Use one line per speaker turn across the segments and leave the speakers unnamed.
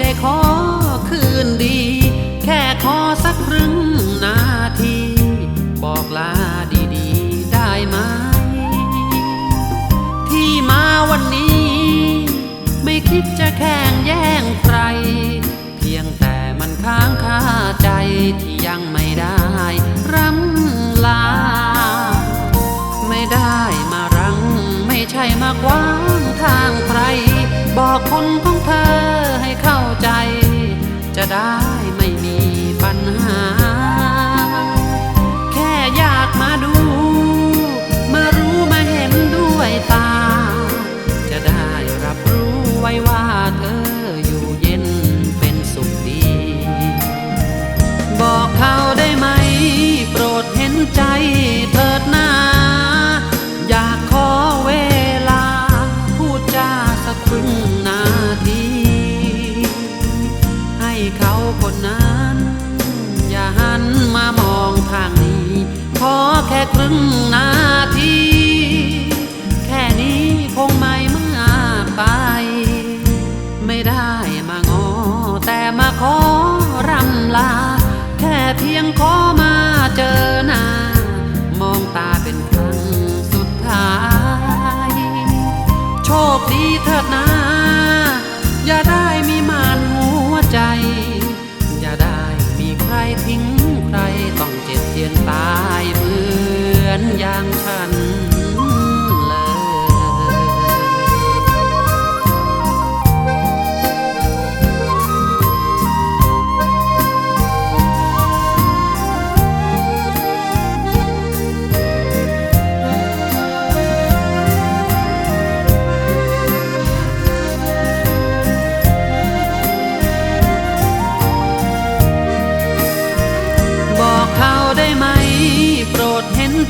ได้ขอคืนดี แค่ขอสักครึ่งนาที บอกลาดีๆ ได้ไหม ที่มาวันนี้ ไม่คิดจะแข่งแย่งใคร เพียงแต่มันค้างคาใจที่ยังไม่ได้รังลา ไม่ได้มารัง ไม่ใช่มากว่า ว่าเธออยู่เย็นเป็นสุขดี บอกเขาได้ไหม โปรดเห็นใจ คดีเถิด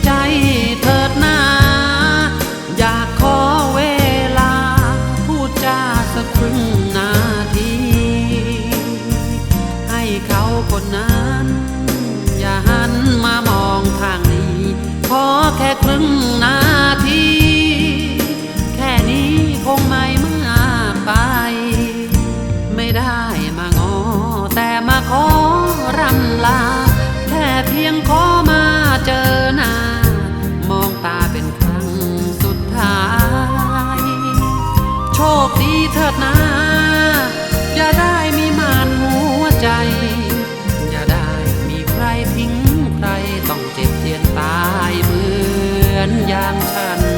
ใจเถิดนา อยากขอเวลา พูดจาสักครึ่งนาที ให้เขาคนนั้น อย่าหันมามองทางนี้ ขอแค่ครึ่งนาที แค่นี้คงไม่มาไป ไม่ได้มางอ แต่มาขอรำลา แค่เพียงขอือนอย่างฉัน